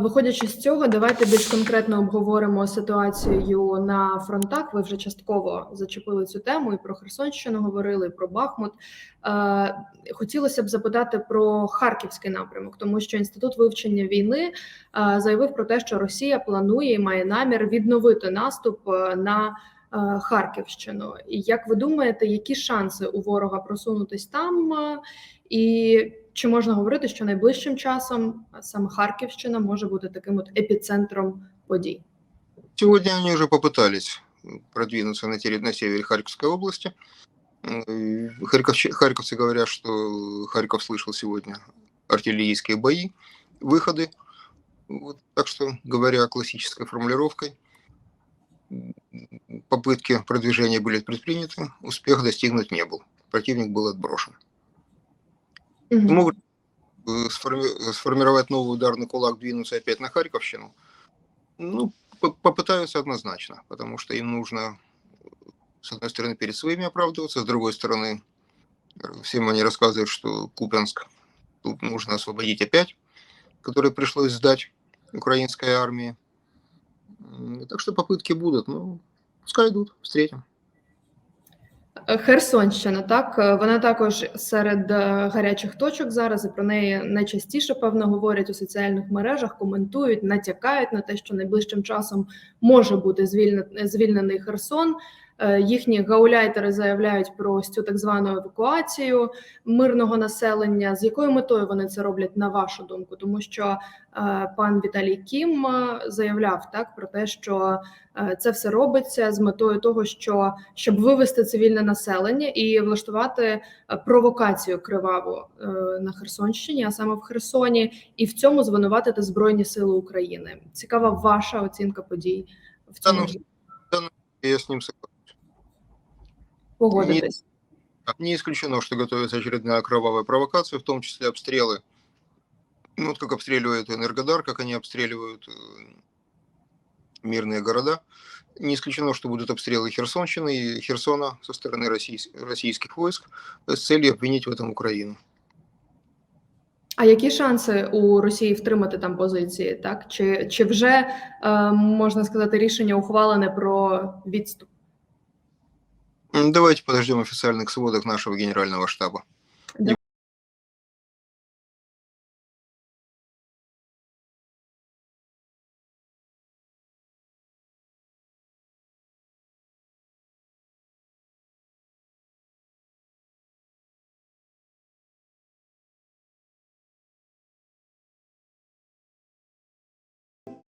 Виходячи з цього, давайте більш конкретно обговоримо ситуацію на фронтах. Ви вже частково зачепили цю тему і про Херсонщину говорили, і про Бахмут. Е, Хотілося б запитати про харківський напрямок, тому що інститут вивчення війни е, заявив про те, що Росія планує і має намір відновити наступ е, на Харківщину. І як ви думаєте, які шанси у ворога просунутись там? Е, І чи можна говорити, що найближчим часом а саме Харківщина може бути таким от епіцентром подій? Сегодня они уже попытались продвинуться на, терри- на севере Харьковской области. М, Харьковщ- Харьковцы говорят, что Харьков слышал сегодня артиллерийские бои, выходы. Вот, так что, говоря классической формулировкой, м, попытки продвижения были предприняты, успех достигнут не был. Противник был отброшен. Могут э, сформи- сформировать новый ударный кулак, двинуться опять на Харьковщину? Ну, по- попытаются однозначно, потому что им нужно, с одной стороны, перед своими оправдываться, с другой стороны, э, всем они рассказывают, что Купянск тут нужно освободить опять, который пришлось сдать украинской армии. Так что попытки будут, ну, пускай йдуть, встретим. Херсонщина, так е, вона також серед е, гарячих точок зараз. І про неї найчастіше певно говорять у соціальних мережах, коментують, натякають на те, що найближчим часом може бути звільнений Херсон. Е, Їхні гауляйтери заявляють про ось цю так звану евакуацію мирного населення. З якою метою вони це роблять, на вашу думку? Тому що е, пан Віталій Кім е, заявляв так про те, що це все робиться з метою того, що щоб вивести цивільне населення і влаштувати провокацію криваву на Херсонщині, а саме в Херсоні, і в цьому звинуватити Збройні Сили України. Цікава ваша оцінка подій в цьому Та ну, Я с ним согласен. погодитись. Не исключено, что готовится очередная кровавая провокация, в том числе обстрелы. Ну, вот как обстреливают Энергодар, как они обстреливают э, мирные города. Не исключено, что будут обстрелы Херсонщины и Херсона со стороны российс- российских войск с целью обвинить в этом Украину. А які шанси у Росії втримати там позиції? Так чи, чи вже е, можна сказати рішення ухвалене про відступ? Давайте подождем официальных сводок нашего генерального штаба.